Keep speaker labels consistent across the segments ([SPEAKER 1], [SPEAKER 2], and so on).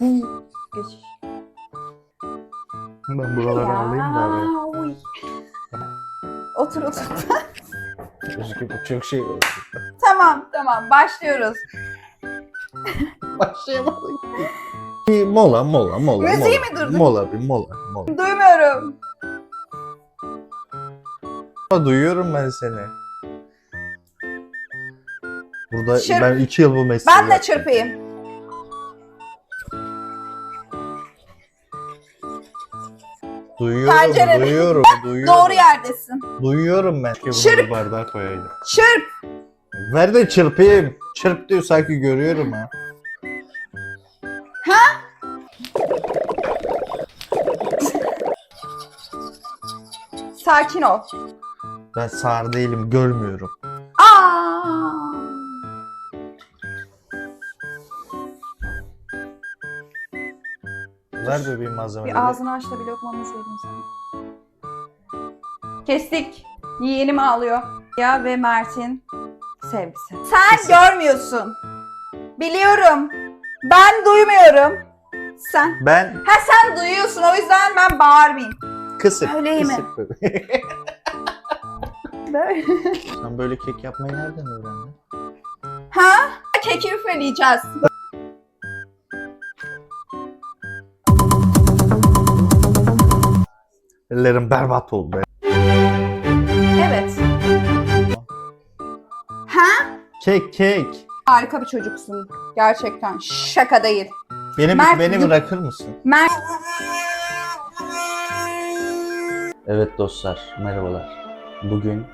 [SPEAKER 1] Geçiş.
[SPEAKER 2] Ben buraları alayım da.
[SPEAKER 1] Otur otur.
[SPEAKER 2] Özgür bu çok şey
[SPEAKER 1] tamam tamam başlıyoruz.
[SPEAKER 2] Başlayamadık. Bir mola mola mola.
[SPEAKER 1] Müziği
[SPEAKER 2] mola.
[SPEAKER 1] mi durdun?
[SPEAKER 2] Mola bir mola mola.
[SPEAKER 1] Duymuyorum.
[SPEAKER 2] Aa, Duyuyorum ben seni. Burada
[SPEAKER 1] Çırp.
[SPEAKER 2] ben iki yıl bu mesleği
[SPEAKER 1] Ben de
[SPEAKER 2] yaptım.
[SPEAKER 1] çırpayım. Pencerede.
[SPEAKER 2] duyuyorum, duyuyorum.
[SPEAKER 1] Doğru yerdesin.
[SPEAKER 2] Duyuyorum ben. Bir bardağa koyaydım.
[SPEAKER 1] Çırp.
[SPEAKER 2] Ver de çırpayım. Çırp diyor sanki görüyorum ha.
[SPEAKER 1] Sakin ol.
[SPEAKER 2] Ben sağır değilim, görmüyorum. Ver bebeğim malzemeleri.
[SPEAKER 1] Bir ağzını aç da bir lokmamı söyleyeyim sana. Kestik. Yeğenim ağlıyor. Ya ve Mert'in sevgisi. Sen görmüyorsun. Biliyorum. Ben duymuyorum. Sen.
[SPEAKER 2] Ben
[SPEAKER 1] Ha sen duyuyorsun o yüzden ben bağırmayayım.
[SPEAKER 2] kısık.
[SPEAKER 1] Öyle mi?
[SPEAKER 2] kısık bebeğim.
[SPEAKER 1] Böyle.
[SPEAKER 2] Sen böyle kek yapmayı nereden öğrendin?
[SPEAKER 1] ha? Keki üfleyeceğiz.
[SPEAKER 2] Ellerim berbat oldu.
[SPEAKER 1] Evet. Ha?
[SPEAKER 2] Kek kek.
[SPEAKER 1] Harika bir çocuksun. Gerçekten. Şaka değil.
[SPEAKER 2] Beni,
[SPEAKER 1] Mert,
[SPEAKER 2] beni bırakır mısın?
[SPEAKER 1] Mert
[SPEAKER 2] Evet dostlar, merhabalar. Bugün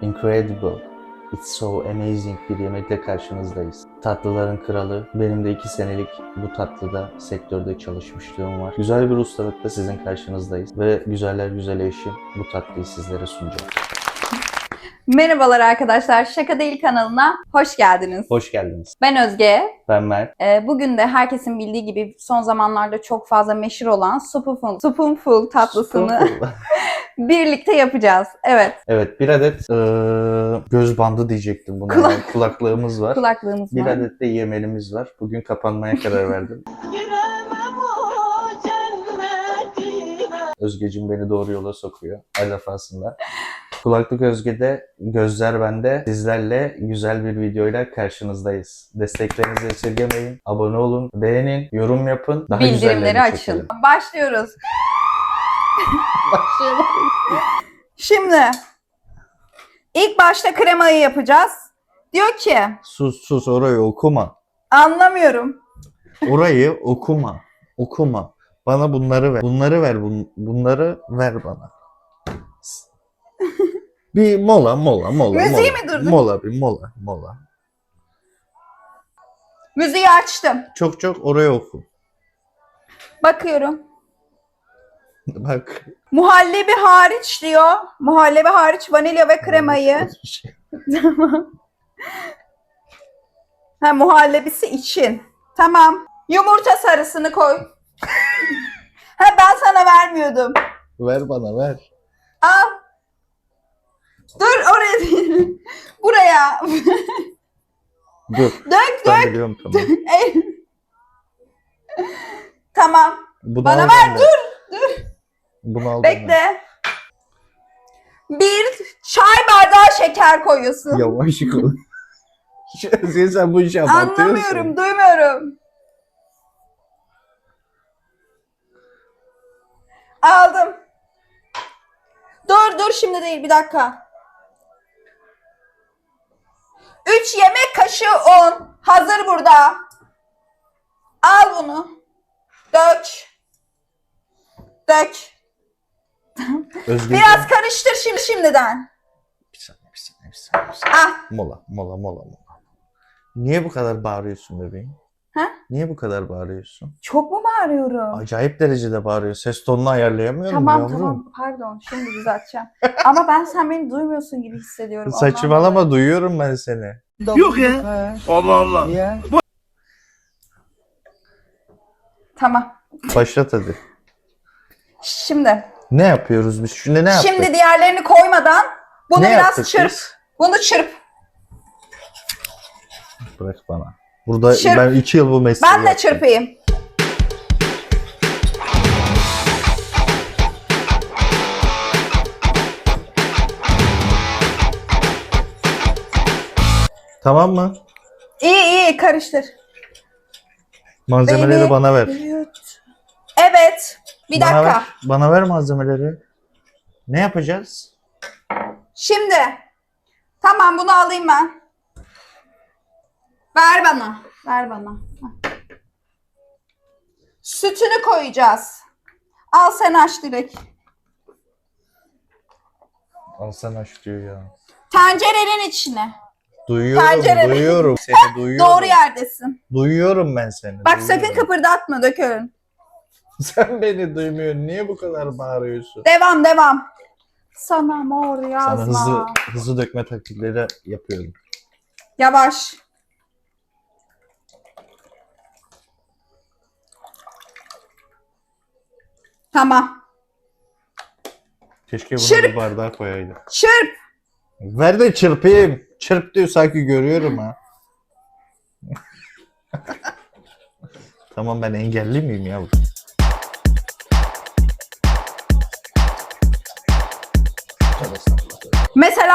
[SPEAKER 2] Incredible, It's So Amazing bir yemekle karşınızdayız. Tatlıların kralı, benim de iki senelik bu tatlıda sektörde çalışmışlığım var. Güzel bir ustalıkla sizin karşınızdayız ve güzeller güzel eşim bu tatlıyı sizlere sunacak.
[SPEAKER 1] Merhabalar arkadaşlar. Şaka Değil kanalına hoş geldiniz.
[SPEAKER 2] Hoş geldiniz.
[SPEAKER 1] Ben Özge.
[SPEAKER 2] Ben Mert.
[SPEAKER 1] Ee, Bugün de herkesin bildiği gibi son zamanlarda çok fazla meşhur olan Spoonful, Spoonful tatlısını birlikte yapacağız. Evet,
[SPEAKER 2] Evet, bir adet eee, göz bandı diyecektim buna.
[SPEAKER 1] Kulak-
[SPEAKER 2] Yani kulaklığımız var.
[SPEAKER 1] kulaklığımız
[SPEAKER 2] Bir
[SPEAKER 1] var.
[SPEAKER 2] adet de yemelimiz var. Bugün kapanmaya karar verdim.
[SPEAKER 3] Giremem o cennetine.
[SPEAKER 2] Özgecim beni doğru yola sokuyor her defasında. Kulaklık Özge'de, gözler bende. Sizlerle güzel bir videoyla karşınızdayız. Desteklerinizi esirgemeyin. Abone olun, beğenin, yorum yapın. Daha
[SPEAKER 1] Bildirimleri
[SPEAKER 2] güzellerini
[SPEAKER 1] açın.
[SPEAKER 2] çekelim.
[SPEAKER 1] Başlıyoruz. Şimdi ilk başta kremayı yapacağız. Diyor ki
[SPEAKER 2] Sus sus orayı okuma.
[SPEAKER 1] anlamıyorum.
[SPEAKER 2] Orayı okuma. Okuma. Bana bunları ver. Bunları ver. bun- bunları ver bana. Bir mola mola mola.
[SPEAKER 1] Müziği
[SPEAKER 2] mola.
[SPEAKER 1] mi durdun?
[SPEAKER 2] Mola bir mola mola.
[SPEAKER 1] Müziği açtım.
[SPEAKER 2] Çok çok oraya oku.
[SPEAKER 1] Bakıyorum.
[SPEAKER 2] Bak.
[SPEAKER 1] Muhallebi hariç diyor. Muhallebi hariç vanilya ve kremayı. Tamam. Ha muhallebisi için. Tamam. Yumurta sarısını koy. ha ben sana vermiyordum.
[SPEAKER 2] ver bana ver.
[SPEAKER 1] Al. Dur oraya değil. Buraya.
[SPEAKER 2] Dur.
[SPEAKER 1] dök
[SPEAKER 2] Ben
[SPEAKER 1] dök.
[SPEAKER 2] biliyorum tamam.
[SPEAKER 1] El. tamam.
[SPEAKER 2] Bunu
[SPEAKER 1] Bana
[SPEAKER 2] al
[SPEAKER 1] ver
[SPEAKER 2] benden.
[SPEAKER 1] dur. Dur.
[SPEAKER 2] Bunu al benden.
[SPEAKER 1] Bekle. Bir çay bardağı şeker koyuyorsun.
[SPEAKER 2] Yavaş konuş. Sen, sen bu işi abartıyorsun.
[SPEAKER 1] Anlamıyorum, duymuyorum. Aldım. Dur dur şimdi değil bir dakika. 3 yemek kaşığı un. Hazır burada. Al bunu. Dök. Dök.
[SPEAKER 2] Özgür.
[SPEAKER 1] Biraz karıştır şimdi şimdiden.
[SPEAKER 2] Bir saniye, bir saniye, bir saniye, bir saniye.
[SPEAKER 1] Ah
[SPEAKER 2] Mola, mola, mola, mola. Niye bu kadar bağırıyorsun bebeğim?
[SPEAKER 1] Ha?
[SPEAKER 2] Niye bu kadar bağırıyorsun?
[SPEAKER 1] çok mu bağırıyorum?
[SPEAKER 2] Acayip derecede bağırıyor. Ses tonunu ayarlayamıyorum
[SPEAKER 1] Tamam
[SPEAKER 2] yavrum.
[SPEAKER 1] tamam pardon şimdi düzelteceğim. Ama ben sen beni duymuyorsun gibi hissediyorum. ondan
[SPEAKER 2] Saçmalama
[SPEAKER 1] dolayı.
[SPEAKER 2] duyuyorum ben seni.
[SPEAKER 4] Yok ya. Allah Allah.
[SPEAKER 1] Tamam.
[SPEAKER 2] Başlat hadi.
[SPEAKER 1] Şimdi.
[SPEAKER 2] Ne yapıyoruz biz? Şimdi ne yaptık?
[SPEAKER 1] Şimdi diğerlerini koymadan bunu
[SPEAKER 2] Ne
[SPEAKER 1] biraz çırp.
[SPEAKER 2] biz?
[SPEAKER 1] Bunu çırp.
[SPEAKER 2] Bırak bana. Burada
[SPEAKER 1] Çırp.
[SPEAKER 2] ben 2 yıl bu mesleği
[SPEAKER 1] Ben de
[SPEAKER 2] yaptım.
[SPEAKER 1] çırpayım.
[SPEAKER 2] Tamam mı?
[SPEAKER 1] İyi iyi karıştır.
[SPEAKER 2] Malzemeleri
[SPEAKER 1] Beni-
[SPEAKER 2] bana ver.
[SPEAKER 1] Evet. Bir
[SPEAKER 2] Bana
[SPEAKER 1] dakika.
[SPEAKER 2] ver. Bana ver malzemeleri. Ne yapacağız?
[SPEAKER 1] Şimdi. Tamam bunu alayım ben. Ver bana. Ver bana. Heh. Sütünü koyacağız. Al sen aç direkt.
[SPEAKER 2] Al sen aç diyor ya.
[SPEAKER 1] Tencerenin içine.
[SPEAKER 2] Duyuyorum,
[SPEAKER 1] Tencere-
[SPEAKER 2] duyuyorum. Seni duyuyorum.
[SPEAKER 1] Doğru yerdesin.
[SPEAKER 2] Duyuyorum ben seni.
[SPEAKER 1] Bak
[SPEAKER 2] duyuyorum.
[SPEAKER 1] sakın kıpırdatma dökülün.
[SPEAKER 2] Sen beni duymuyorsun. Niye bu kadar bağırıyorsun?
[SPEAKER 1] Devam devam. Sana mor yazma.
[SPEAKER 2] Sana hızlı hızlı dökme taktikleri yapıyorum.
[SPEAKER 1] Yavaş. Tamam.
[SPEAKER 2] Keşke bunu
[SPEAKER 1] Çırp.
[SPEAKER 2] bir bardağa koyaydık.
[SPEAKER 1] Çırp.
[SPEAKER 2] Ver de çırpayım. Çırp diyor sanki görüyorum ha. tamam ben engelli miyim yavrum?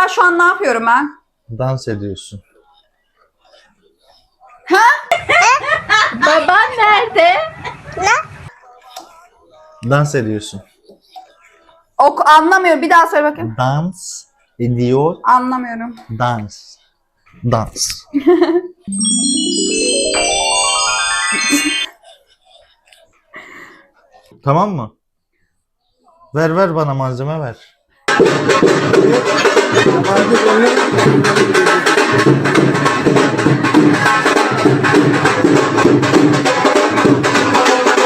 [SPEAKER 1] Mesela şu an ne yapıyorum ben?
[SPEAKER 2] Dans ediyorsun.
[SPEAKER 1] Baban nerede?
[SPEAKER 2] Dans ediyorsun.
[SPEAKER 1] Ok anlamıyor. Bir daha söyle bakayım.
[SPEAKER 2] Dans ediyor.
[SPEAKER 1] Anlamıyorum.
[SPEAKER 2] Dans. Dans. tamam mı? Ver ver bana malzeme ver.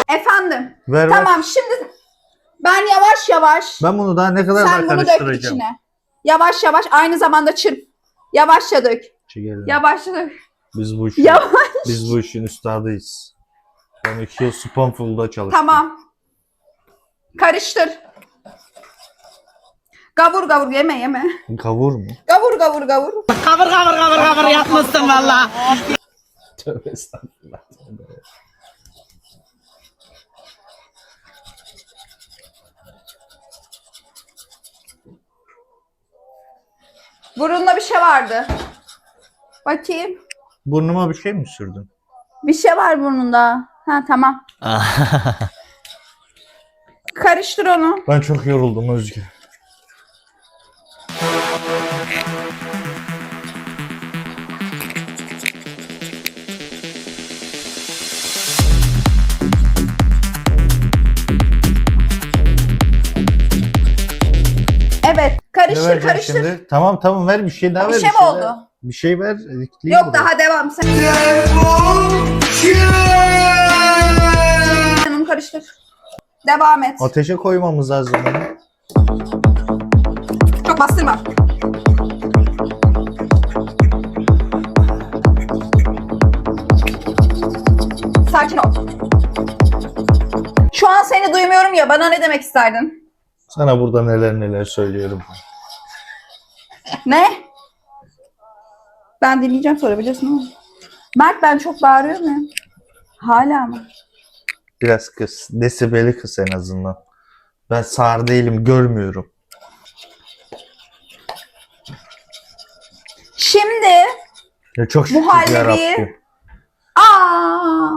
[SPEAKER 1] Efendim.
[SPEAKER 2] Ver ver.
[SPEAKER 1] Tamam şimdi ben yavaş yavaş
[SPEAKER 2] Ben bunu daha ne kadar
[SPEAKER 1] sen
[SPEAKER 2] daha
[SPEAKER 1] bunu dök
[SPEAKER 2] karıştıracağım.
[SPEAKER 1] içine. Yavaş yavaş aynı zamanda çırp. Yavaşça dök.
[SPEAKER 2] Çekelim.
[SPEAKER 1] Yavaşça dök.
[SPEAKER 2] Biz bu işin,
[SPEAKER 1] Yavaş.
[SPEAKER 2] biz bu işin üstadıyız. Ben iki yıl Spoonful'da çalıştım.
[SPEAKER 1] Tamam. Karıştır. Gavur gavur yeme yeme.
[SPEAKER 2] Kavur mu?
[SPEAKER 1] Gavur gavur gavur.
[SPEAKER 3] Kavur kavur kavur kavur yapmışsın valla.
[SPEAKER 2] Tövbe estağfurullah. tövbe.
[SPEAKER 1] Burunda bir şey vardı. Bakayım.
[SPEAKER 2] Burnuma bir şey mi sürdün?
[SPEAKER 1] Bir şey var burnunda. Ha tamam. Karıştır onu.
[SPEAKER 2] Ben çok yoruldum Özgür.
[SPEAKER 1] Karıştır
[SPEAKER 2] şimdi? Tamam tamam ver bir şey daha
[SPEAKER 1] Bir
[SPEAKER 2] ver.
[SPEAKER 1] şey mi
[SPEAKER 2] daha-
[SPEAKER 1] oldu?
[SPEAKER 2] Bir şey ver.
[SPEAKER 1] Yok
[SPEAKER 2] buraya.
[SPEAKER 1] daha devam. Sen, onu karıştır. Devam et.
[SPEAKER 2] Ateşe koymamız lazım.
[SPEAKER 1] Çok bastırma. Sakin ol. Şu an seni duymuyorum ya bana ne demek isterdin?
[SPEAKER 2] Sana burada neler neler söylüyorum.
[SPEAKER 1] Ne? Ben dinleyeceğim sonra biliyorsun ama. Mert ben çok bağırıyor muyum? Hala mı?
[SPEAKER 2] Biraz kıs. Desibeli kıs en azından. Ben sağır değilim görmüyorum.
[SPEAKER 1] Şimdi
[SPEAKER 2] Ya çok şükür
[SPEAKER 1] Muhallebiyi-
[SPEAKER 2] yarabbim.
[SPEAKER 1] Aa!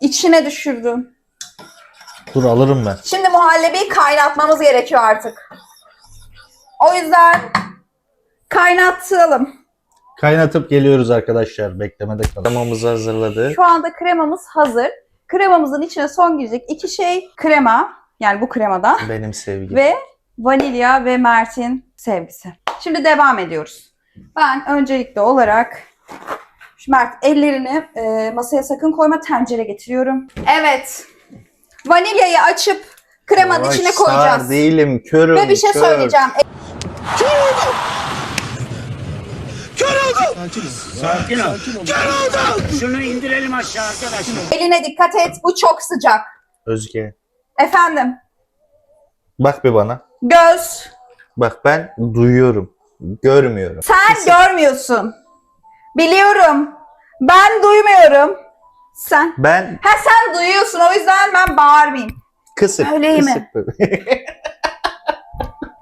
[SPEAKER 1] İçine düşürdüm.
[SPEAKER 2] Dur alırım ben.
[SPEAKER 1] Şimdi muhallebiyi kaynatmamız gerekiyor artık. O yüzden kaynatalım.
[SPEAKER 2] Kaynatıp geliyoruz arkadaşlar. Beklemede kalın. Tamamımızı hazırladık.
[SPEAKER 1] Şu anda kremamız hazır. Kremamızın içine son girecek iki şey krema. Yani bu kremadan.
[SPEAKER 2] Benim sevgim.
[SPEAKER 1] ve vanilya ve Mert'in sevgisi. Şimdi devam ediyoruz. Ben öncelikli olarak şu Mert ellerini e, masaya sakın koyma tencere getiriyorum. Evet. Vanilyayı açıp kremanın
[SPEAKER 2] Yavaş,
[SPEAKER 1] içine
[SPEAKER 2] sağır
[SPEAKER 1] koyacağız.
[SPEAKER 2] değilim. Körüm.
[SPEAKER 1] Ve bir şey
[SPEAKER 2] kör.
[SPEAKER 1] söyleyeceğim.
[SPEAKER 4] Sakin ol. Şunu indirelim aşağı arkadaşlar.
[SPEAKER 1] Eline dikkat et. Bu çok sıcak.
[SPEAKER 2] Özge.
[SPEAKER 1] Efendim.
[SPEAKER 2] Bak bir bana.
[SPEAKER 1] Göz.
[SPEAKER 2] Bak ben duyuyorum. Görmüyorum.
[SPEAKER 1] Sen görmüyorsun. Biliyorum. Ben duymuyorum. Sen.
[SPEAKER 2] Ben
[SPEAKER 1] Ha sen duyuyorsun o yüzden ben bağırmayayım.
[SPEAKER 2] kısık.
[SPEAKER 1] Öyle mi?
[SPEAKER 2] kısık.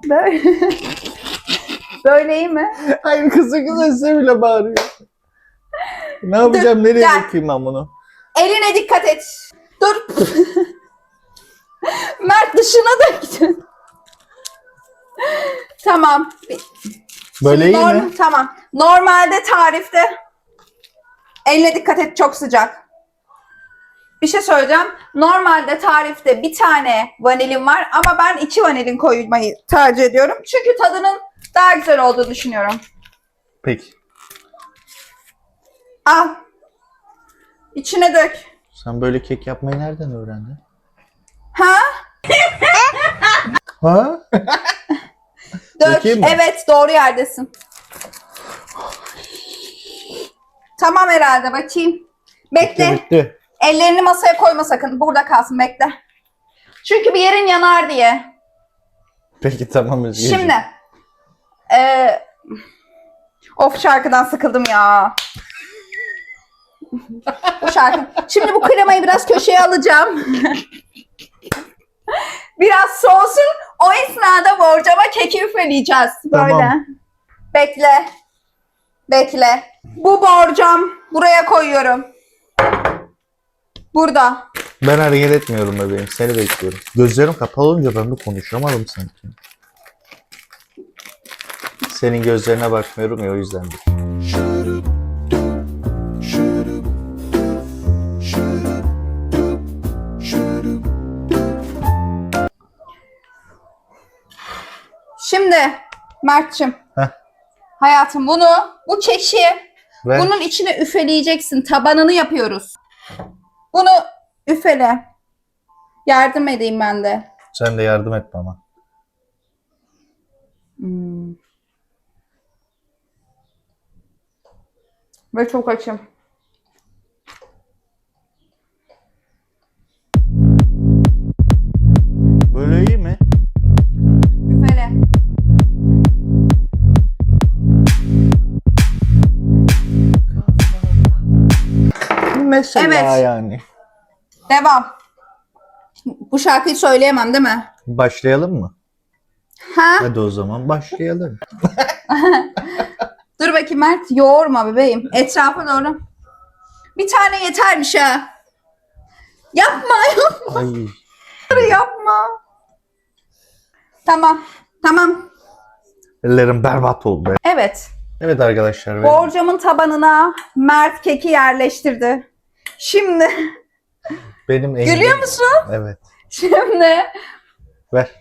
[SPEAKER 1] Böyle. Böyle iyi mi?
[SPEAKER 2] Hayır kızı kızı bile bağırıyor. Ne yapacağım? Nereye
[SPEAKER 1] gel.
[SPEAKER 2] bakayım ben bunu?
[SPEAKER 1] Eline dikkat et. Dur. Mert dışına döktün. tamam.
[SPEAKER 2] Böyle iyi
[SPEAKER 1] Norm-
[SPEAKER 2] mi?
[SPEAKER 1] Tamam. Normalde tarifte eline dikkat et çok sıcak. Bir şey söyleyeceğim. Normalde tarifte bir tane vanilin var ama ben iki vanilin koymayı tercih ediyorum. Çünkü tadının daha güzel olduğunu düşünüyorum.
[SPEAKER 2] Peki.
[SPEAKER 1] Al. İçine dök.
[SPEAKER 2] Sen böyle kek yapmayı nereden öğrendin?
[SPEAKER 1] Ha?
[SPEAKER 2] Ha?
[SPEAKER 1] Dök.
[SPEAKER 2] Dökeyim mi?
[SPEAKER 1] Evet doğru yerdesin. Tamam herhalde bakayım. Bekle.
[SPEAKER 2] Bitti bitti.
[SPEAKER 1] Ellerini masaya koyma sakın. Burada kalsın bekle. Çünkü bir yerin yanar diye.
[SPEAKER 2] Peki tamam Özgeciğim.
[SPEAKER 1] Şimdi. eee of şarkıdan sıkıldım ya. bu şarkı. Şimdi bu kremayı biraz köşeye alacağım. biraz soğusun. O esnada borcama keki üfleyeceğiz. Böyle.
[SPEAKER 2] Tamam.
[SPEAKER 1] Bekle. Bekle. Bu borcam. Buraya koyuyorum. Burada.
[SPEAKER 2] Ben hareket etmiyorum bebeğim. Seni bekliyorum. Gözlerim kapalı olunca ben de konuşamadım sanki. Senin gözlerine bakmıyorum ya o yüzdendir.
[SPEAKER 1] Şimdi Mert'cim.
[SPEAKER 2] Heh.
[SPEAKER 1] Hayatım bunu, bu keki
[SPEAKER 2] Ve
[SPEAKER 1] bunun içine üfeleyeceksin. Tabanını yapıyoruz. Bunu üfele. Yardım edeyim ben de.
[SPEAKER 2] sen de yardım et bana.
[SPEAKER 1] Hmm. Ve çok açım.
[SPEAKER 2] Böyle iyi mi? Mesela
[SPEAKER 1] Evet.
[SPEAKER 2] yani.
[SPEAKER 1] Devam. Bu şarkıyı söyleyemem değil mi?
[SPEAKER 2] Başlayalım mı?
[SPEAKER 1] Ha?
[SPEAKER 2] Hadi o zaman başlayalım.
[SPEAKER 1] Dur bakayım Mert. Yoğurma bebeğim. Etrafa doğru. Bir tane yetermiş ha. Yapma yapma
[SPEAKER 2] Ay.
[SPEAKER 1] yapma. Tamam. Tamam.
[SPEAKER 2] Ellerim berbat oldu.
[SPEAKER 1] Evet.
[SPEAKER 2] Evet arkadaşlar.
[SPEAKER 1] Borcamın tabanına Mert keki yerleştirdi. Şimdi
[SPEAKER 2] Benim en
[SPEAKER 1] görüyor musun?
[SPEAKER 2] Evet.
[SPEAKER 1] Şimdi
[SPEAKER 2] Ver.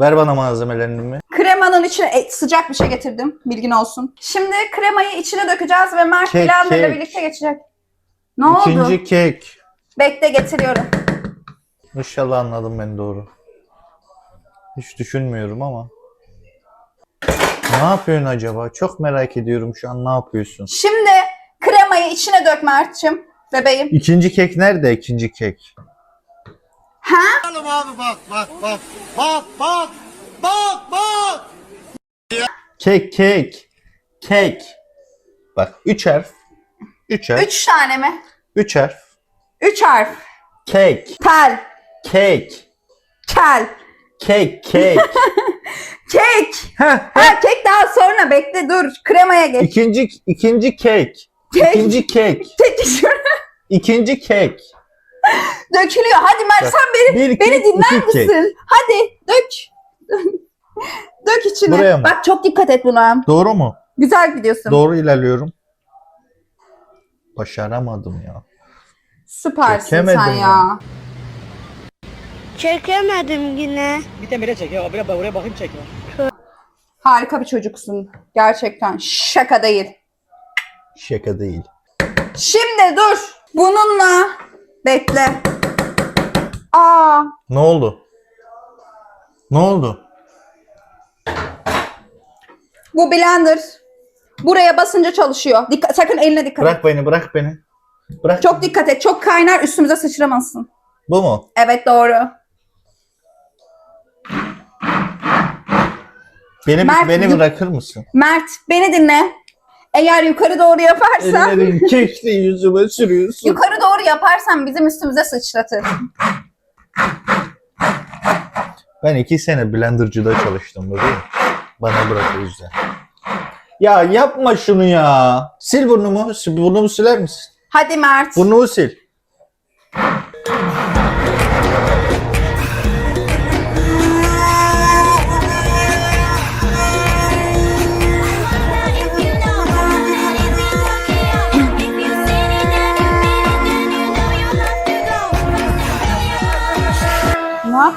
[SPEAKER 2] Ver bana malzemelerini mi?
[SPEAKER 1] kremanın içine e, sıcak bir şey getirdim. Bilgin olsun. Şimdi kremayı içine dökeceğiz ve Mert
[SPEAKER 2] Kek,
[SPEAKER 1] blenderla
[SPEAKER 2] kek.
[SPEAKER 1] birlikte geçecek. Ne oldu?
[SPEAKER 2] İkinci kek.
[SPEAKER 1] Bekle getiriyorum.
[SPEAKER 2] İnşallah anladım ben doğru. Hiç düşünmüyorum ama. Ne yapıyorsun acaba? Çok merak ediyorum şu an ne yapıyorsun?
[SPEAKER 1] Şimdi kremayı içine dök Mert'cim. Bebeğim.
[SPEAKER 2] İkinci kek nerede ikinci kek?
[SPEAKER 1] Ha?
[SPEAKER 3] Oğlum abi bak bak bak. Bak bak. Bak bak.
[SPEAKER 2] Kek kek. Kek. Bak üç harf. Üç harf.
[SPEAKER 1] Üç tane mi?
[SPEAKER 2] Üç harf.
[SPEAKER 1] Üç harf.
[SPEAKER 2] Kek.
[SPEAKER 1] Tel.
[SPEAKER 2] Kek.
[SPEAKER 1] Kel.
[SPEAKER 2] Kek kek.
[SPEAKER 1] Kek.
[SPEAKER 2] Heh,
[SPEAKER 1] Ha kek daha sonra bekle dur. Kremaya geç.
[SPEAKER 2] ikinci ikinci kek.
[SPEAKER 1] Kek.
[SPEAKER 2] İkinci kek.
[SPEAKER 1] Kek şuraya
[SPEAKER 2] İkinci kek.
[SPEAKER 1] dökülüyor. Hadi Mert sen beni,
[SPEAKER 2] bir
[SPEAKER 1] beni
[SPEAKER 2] kek,
[SPEAKER 1] dinler
[SPEAKER 2] iki kek.
[SPEAKER 1] misin? Hadi dök. dök içine.
[SPEAKER 2] Buraya mı?
[SPEAKER 1] Bak çok dikkat et buna.
[SPEAKER 2] Doğru mu?
[SPEAKER 1] Güzel gidiyorsun.
[SPEAKER 2] Doğru ilerliyorum. Başaramadım ya.
[SPEAKER 1] Süpersin
[SPEAKER 2] Çekemedim
[SPEAKER 1] sen
[SPEAKER 2] ya.
[SPEAKER 1] ya.
[SPEAKER 5] Çekemedim yine.
[SPEAKER 4] Bir de bire çekiyor. Buraya, buraya bakayım çekiyor.
[SPEAKER 1] Harika bir çocuksun. Gerçekten. Şaka değil.
[SPEAKER 2] Şaka değil.
[SPEAKER 1] Şimdi dur. Bununla bekle. Aa,
[SPEAKER 2] Ne oldu? Ne oldu?
[SPEAKER 1] bu blender. Buraya basınca çalışıyor. Dikkat, sakın eline dikkat et.
[SPEAKER 2] Bırak beni, bırak beni. Bırak.
[SPEAKER 1] Çok dikkat et. Çok kaynar üstümüze sıçramasın.
[SPEAKER 2] Bu mu?
[SPEAKER 1] Evet doğru.
[SPEAKER 2] Beni
[SPEAKER 1] Mert,
[SPEAKER 2] beni
[SPEAKER 1] dur.
[SPEAKER 2] bırakır mısın?
[SPEAKER 1] Mert beni dinle. Eğer yukarı doğru yaparsan,
[SPEAKER 2] Ellerin kekli yüzüme sürüyorsun.
[SPEAKER 1] yukarı doğru yaparsan bizim üstümüze sıçratır.
[SPEAKER 2] Ben iki sene blendercıda çalıştım bebeğim. Bana bırak o yüzden. Ya yapma şunu ya. Sil burnumu. Burnumu siler misin?
[SPEAKER 1] Hadi Mert.
[SPEAKER 2] Burnumu sil.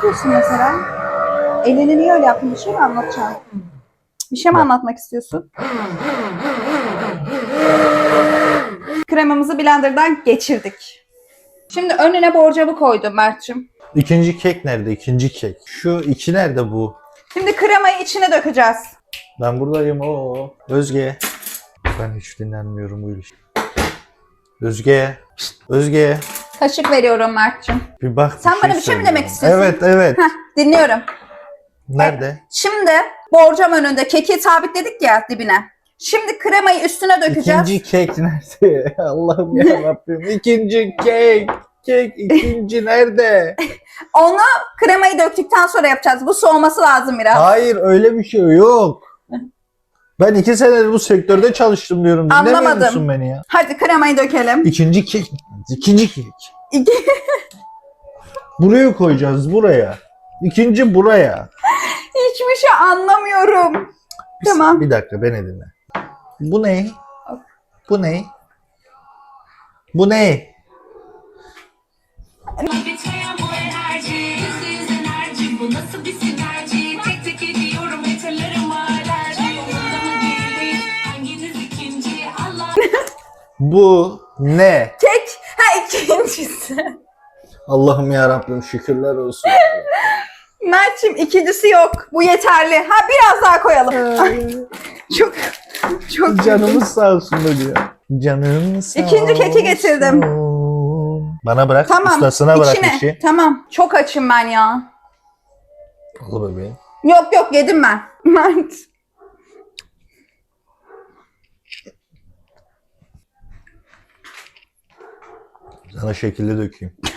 [SPEAKER 1] Yapıyorsun mesela? Elini niye öyle yaptın? Bir şey mi anlatacaksın? Bir şey mi anlatmak istiyorsun? Kremamızı blenderdan geçirdik. Şimdi önüne borcamı koydum Mert'cim.
[SPEAKER 2] İkinci kek nerede? İkinci kek. Şu iki nerede bu?
[SPEAKER 1] Şimdi kremayı içine dökeceğiz.
[SPEAKER 2] Ben buradayım o. Özge. Ben hiç dinlenmiyorum bu ilişki. Özge. Özge.
[SPEAKER 1] Kaşık veriyorum Mert'cim.
[SPEAKER 2] Bir bak.
[SPEAKER 1] Sen bana bir şey mi demek istiyorsun?
[SPEAKER 2] Evet evet.
[SPEAKER 1] Heh, dinliyorum.
[SPEAKER 2] Nerede?
[SPEAKER 1] Şimdi borcam önünde keki sabitledik ya dibine. Şimdi kremayı üstüne dökeceğiz.
[SPEAKER 2] İkinci kek nerede? Allah'ım ya Rabbim. İkinci kek. Kek ikinci nerede?
[SPEAKER 1] Onu kremayı döktükten sonra yapacağız. Bu soğuması lazım biraz.
[SPEAKER 2] Hayır öyle bir şey yok. Ben iki senedir bu sektörde çalıştım diyorum. Dinlemiyor
[SPEAKER 1] Anlamadım.
[SPEAKER 2] musun beni ya?
[SPEAKER 1] Hadi kremayı dökelim.
[SPEAKER 2] İkinci kek. İkinci kek.
[SPEAKER 1] İki...
[SPEAKER 2] Buraya koyacağız buraya. İkinci buraya.
[SPEAKER 1] Hiçbir şey anlamıyorum.
[SPEAKER 2] Bir-
[SPEAKER 1] Tamam.
[SPEAKER 2] Bir dakika beni dinle. Bu ne? Bu ne? Bu ne?
[SPEAKER 5] Bitmeyen bu enerji Yüzde yüz enerji Bu nasıl bir sinerji Tek tek ediyorum Eterlerim alerji Yolunda mı değil Hanginiz ikinci Allah
[SPEAKER 2] Bu ne?
[SPEAKER 1] Kek. Ha ikincisi.
[SPEAKER 2] Allah'ım ya Rabbim şükürler olsun.
[SPEAKER 1] Mert'cim ikincisi yok. Bu yeterli. Ha biraz daha koyalım. çok çok
[SPEAKER 2] Canımız sağ olsun da diyor. Canım sağ
[SPEAKER 1] İkinci keki getirdim.
[SPEAKER 2] olsun. Bana bırak.
[SPEAKER 1] Tamam.
[SPEAKER 2] Ustasına bırak
[SPEAKER 1] içine.
[SPEAKER 2] işi.
[SPEAKER 1] Tamam. Çok açım ben ya.
[SPEAKER 2] Al bebeğim.
[SPEAKER 1] Yok yok yedim ben. Mert.
[SPEAKER 2] Sana şekilde dökeyim.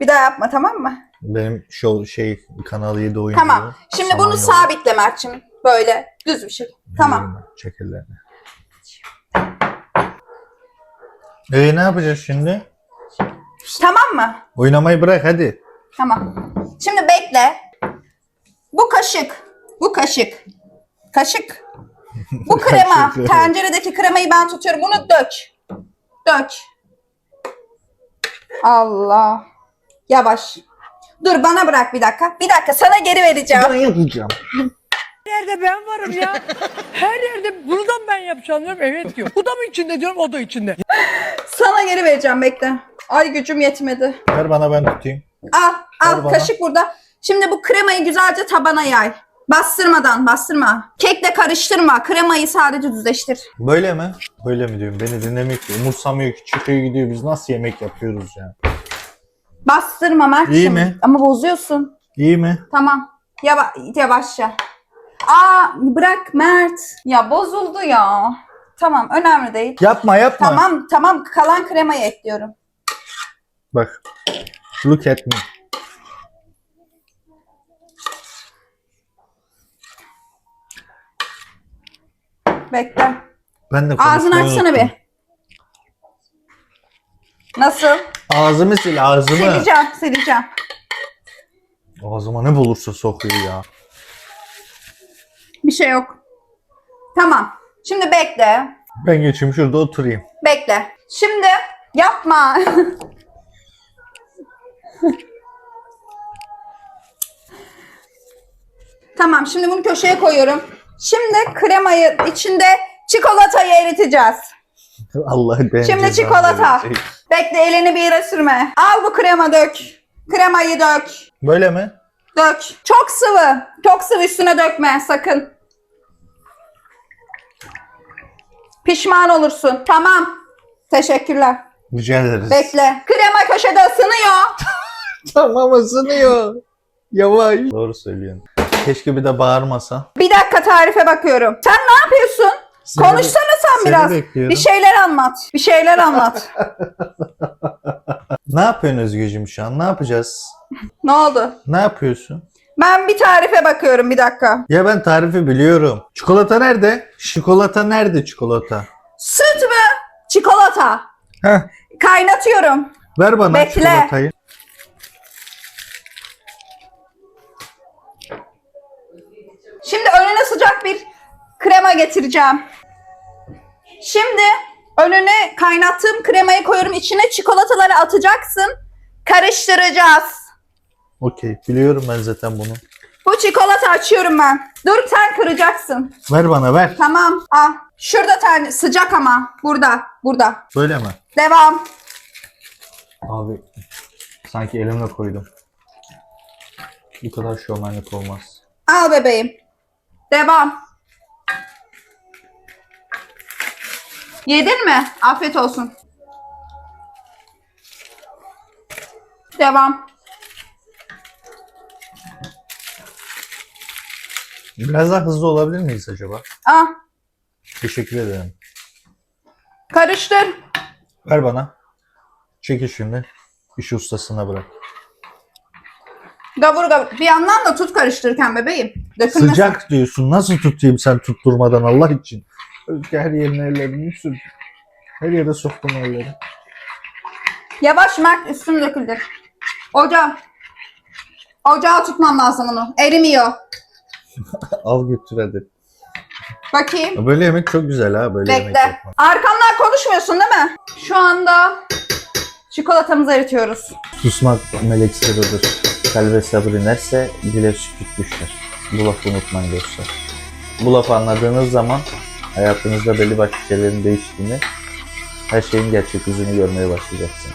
[SPEAKER 1] Bir daha yapma tamam mı?
[SPEAKER 2] Benim show şey Kanal 7 oyuncu.
[SPEAKER 1] Tamam. Şimdi bunu sabitle Mert'cim. Böyle düz bir şey. Tamam.
[SPEAKER 2] Çek ellerini. Ee ne yapacağız şimdi?
[SPEAKER 1] Tamam mı?
[SPEAKER 2] Oynamayı bırak hadi.
[SPEAKER 1] Tamam. Şimdi bekle. Bu kaşık. Bu kaşık. Kaşık. Bu krema. Tenceredeki kremayı ben tutuyorum. Bunu dök. Dök. Allah. Yavaş. Dur bana bırak bir dakika. Bir dakika sana geri vereceğim.
[SPEAKER 2] Ben yapacağım.
[SPEAKER 4] Her yerde ben varım ya. Her yerde bunu da mı ben yapacağım diyorum. Evet diyor. Bu da mı içinde diyorum o da içinde.
[SPEAKER 1] Sana geri vereceğim bekle. Ay gücüm yetmedi.
[SPEAKER 2] Ver bana ben tutayım.
[SPEAKER 1] Al al
[SPEAKER 2] Ver bana.
[SPEAKER 1] kaşık burada. Şimdi bu kremayı güzelce tabana yay. Bastırmadan bastırma. Kekle karıştırma. Kremayı sadece düzleştir.
[SPEAKER 2] Böyle mi? Böyle mi diyorum? Beni dinlemiyor ki. Umursamıyor ki. Çıkıyor gidiyor. Biz nasıl yemek yapıyoruz ya?
[SPEAKER 1] Bastırma Mert'cim.
[SPEAKER 2] İyi mi?
[SPEAKER 1] Ama bozuyorsun.
[SPEAKER 2] İyi mi?
[SPEAKER 1] Tamam. Yava yavaşça. Aa bırak Mert. Ya bozuldu ya. Tamam önemli değil.
[SPEAKER 2] Yapma yapma.
[SPEAKER 1] Tamam tamam kalan kremayı ekliyorum.
[SPEAKER 2] Bak. Look at me.
[SPEAKER 1] Bekle.
[SPEAKER 2] Ben de
[SPEAKER 1] Ağzını açsana
[SPEAKER 2] unuttum.
[SPEAKER 1] bir. Nasıl?
[SPEAKER 2] Ağzımı sil ağzımı.
[SPEAKER 1] Sileceğim sileceğim.
[SPEAKER 2] Ağzıma ne bulursa sokuyor ya.
[SPEAKER 1] Bir şey yok. Tamam. Şimdi bekle.
[SPEAKER 2] Ben geçeyim şurada oturayım.
[SPEAKER 1] Bekle. Şimdi yapma. tamam şimdi bunu köşeye koyuyorum. Şimdi kremayı içinde çikolatayı eriteceğiz.
[SPEAKER 2] Allah ben
[SPEAKER 1] Şimdi çikolata.
[SPEAKER 2] verecek.
[SPEAKER 1] Bekle elini bir yere sürme. Al bu krema dök. Kremayı dök.
[SPEAKER 2] Böyle mi?
[SPEAKER 1] Dök. Çok sıvı. Çok sıvı üstüne dökme sakın. Pişman olursun. Tamam. Teşekkürler.
[SPEAKER 2] Rica ederiz.
[SPEAKER 1] Bekle. Krema köşede ısınıyor.
[SPEAKER 2] Tamam ısınıyor. Yavaş. Doğru söylüyorsun. Keşke bir de bağırmasa.
[SPEAKER 1] Bir dakika tarife bakıyorum. Sen ne yapıyorsun?
[SPEAKER 2] Seni-
[SPEAKER 1] Konuşsana sen biraz.
[SPEAKER 2] bekliyorum.
[SPEAKER 1] Bir şeyler anlat. Bir şeyler anlat.
[SPEAKER 2] Ne yapıyorsun Özgücüm şu an? Ne yapacağız?
[SPEAKER 1] ne oldu?
[SPEAKER 2] Ne yapıyorsun?
[SPEAKER 1] Ben bir tarife bakıyorum bir dakika.
[SPEAKER 2] Ya ben tarifi biliyorum. Çikolata nerede? Çikolata nerede çikolata?
[SPEAKER 1] Süt mü? Çikolata.
[SPEAKER 2] Heh.
[SPEAKER 1] Kaynatıyorum.
[SPEAKER 2] Ver bana
[SPEAKER 1] Bekle.
[SPEAKER 2] çikolatayı.
[SPEAKER 1] Şimdi önüne sıcak bir krema getireceğim. Şimdi önüne kaynattığım kremayı koyuyorum. İçine çikolataları atacaksın. Karıştıracağız.
[SPEAKER 2] Okey. Biliyorum ben zaten bunu.
[SPEAKER 1] Bu çikolata açıyorum ben. Dur sen kıracaksın.
[SPEAKER 2] Ver bana ver.
[SPEAKER 1] Tamam. Ah. Şurada tane sıcak ama. Burada. Burada.
[SPEAKER 2] Böyle mi?
[SPEAKER 1] Devam.
[SPEAKER 2] Abi sanki elimle koydum. Bu kadar şovmenlik olmaz.
[SPEAKER 1] Al bebeğim. Devam. Yedin mi? Afiyet olsun. Devam.
[SPEAKER 2] Biraz daha hızlı olabilir miyiz acaba?
[SPEAKER 1] Ah.
[SPEAKER 2] Teşekkür ederim.
[SPEAKER 1] Karıştır.
[SPEAKER 2] Ver bana. Çekil şimdi. İş ustasına bırak.
[SPEAKER 1] Gavur gavur. Bir yandan da tut karıştırırken bebeğim. Dökülmesin.
[SPEAKER 2] Sıcak diyorsun. Nasıl tutayım sen tutturmadan Allah için? Özge her yerine ellerini sür. Her yere soktum elleri.
[SPEAKER 1] Yavaş Mert üstüm döküldü. Ocağa. Ocağa tutmam lazım onu. Erimiyor.
[SPEAKER 2] Al götür hadi.
[SPEAKER 1] Bakayım.
[SPEAKER 2] Böyle yemek çok güzel ha. Böyle yemek
[SPEAKER 1] Bekle.
[SPEAKER 2] yapmak.
[SPEAKER 1] Arkamdan konuşmuyorsun değil mi? Şu anda çikolatamızı eritiyoruz.
[SPEAKER 2] Susmak melek sırrıdır. Kalbe sabır inerse dile sükut düşer. Bu lafı unutmayın dostlar. Bu lafı anladığınız zaman hayatınızda belli başlı şeylerin değiştiğini, her şeyin gerçek yüzünü görmeye başlayacaksınız.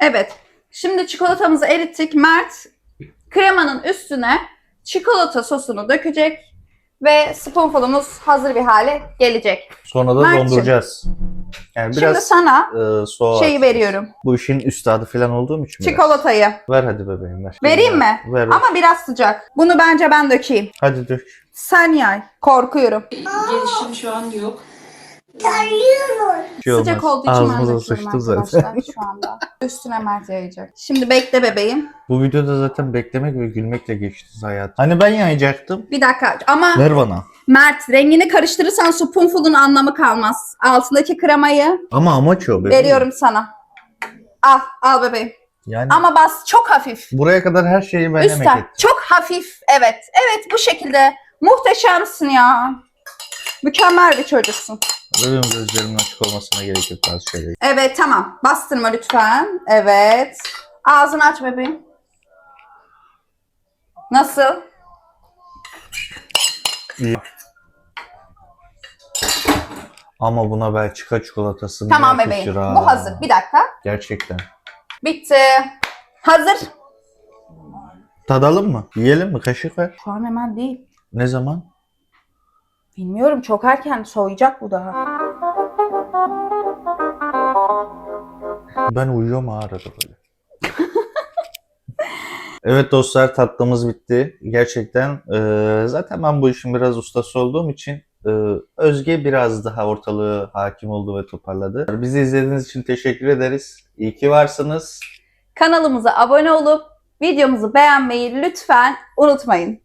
[SPEAKER 1] Evet. Şimdi çikolatamızı erittik. Mert kremanın üstüne çikolata sosunu dökecek ve spoonfulumuz hazır bir hale gelecek.
[SPEAKER 2] Sonra da
[SPEAKER 1] Mert'cim.
[SPEAKER 2] donduracağız. Yani
[SPEAKER 1] Şimdi
[SPEAKER 2] biraz
[SPEAKER 1] sana
[SPEAKER 2] e, soğuk.
[SPEAKER 1] şeyi veriyorum.
[SPEAKER 2] Bu işin üstadı falan olduğum için biraz.
[SPEAKER 1] Çikolatayı.
[SPEAKER 2] Ver hadi bebeğim ver.
[SPEAKER 1] Vereyim mi?
[SPEAKER 2] Ver. ver.
[SPEAKER 1] Ama biraz sıcak. Bunu bence ben dökeyim.
[SPEAKER 2] Hadi dök.
[SPEAKER 1] Sen yay. Korkuyorum.
[SPEAKER 5] Gelişim şu an yok.
[SPEAKER 2] Bir şey
[SPEAKER 1] Sıcak olduğu için
[SPEAKER 2] Ağzımıza
[SPEAKER 1] döküyorum
[SPEAKER 2] sıçtı zaten.
[SPEAKER 1] arkadaşlar şu anda. Üstüne Mert yayacak. Şimdi bekle bebeğim.
[SPEAKER 2] Bu videoda zaten beklemek ve gülmekle geçti hayat. Hani ben yayacaktım.
[SPEAKER 1] Bir dakika ama
[SPEAKER 2] Ver bana.
[SPEAKER 1] Mert rengini karıştırırsan spoonful'un anlamı kalmaz. Altındaki kremayı
[SPEAKER 2] Ama amaç o bebeğim.
[SPEAKER 1] veriyorum sana. Al, al bebeğim.
[SPEAKER 2] Yani
[SPEAKER 1] Ama bas çok hafif.
[SPEAKER 2] buraya kadar her şeyi ben emek
[SPEAKER 1] Üstten
[SPEAKER 2] ettim.
[SPEAKER 1] çok hafif. Evet. Evet bu şekilde. Muhteşemsin ya. Mükemmel bir çocuksun.
[SPEAKER 2] Benim gözlerimin açık olmasına gerek yok bazı şeyler.
[SPEAKER 1] Evet tamam. Bastırma lütfen. Evet. Ağzını aç bebeğim. Nasıl?
[SPEAKER 2] İyi. Ama buna Belçika çikolatası
[SPEAKER 1] Tamam
[SPEAKER 2] yakışır
[SPEAKER 1] bebeğim.
[SPEAKER 2] ha.
[SPEAKER 1] Bu hazır. Bir dakika.
[SPEAKER 2] Gerçekten.
[SPEAKER 1] Bitti. Hazır.
[SPEAKER 2] Tadalım mı? Yiyelim mi? Kaşık ver.
[SPEAKER 1] Şu an hemen değil.
[SPEAKER 2] Ne zaman?
[SPEAKER 1] Bilmiyorum çok erken soğuyacak bu daha.
[SPEAKER 2] Ben uyuyorum ha arada böyle. evet dostlar tatlımız bitti. Gerçekten e, zaten ben bu işin biraz ustası olduğum için e, Özge biraz daha ortalığı hakim oldu ve toparladı. Bizi izlediğiniz için teşekkür ederiz. İyi ki varsınız.
[SPEAKER 1] Kanalımıza abone olup videomuzu beğenmeyi lütfen unutmayın.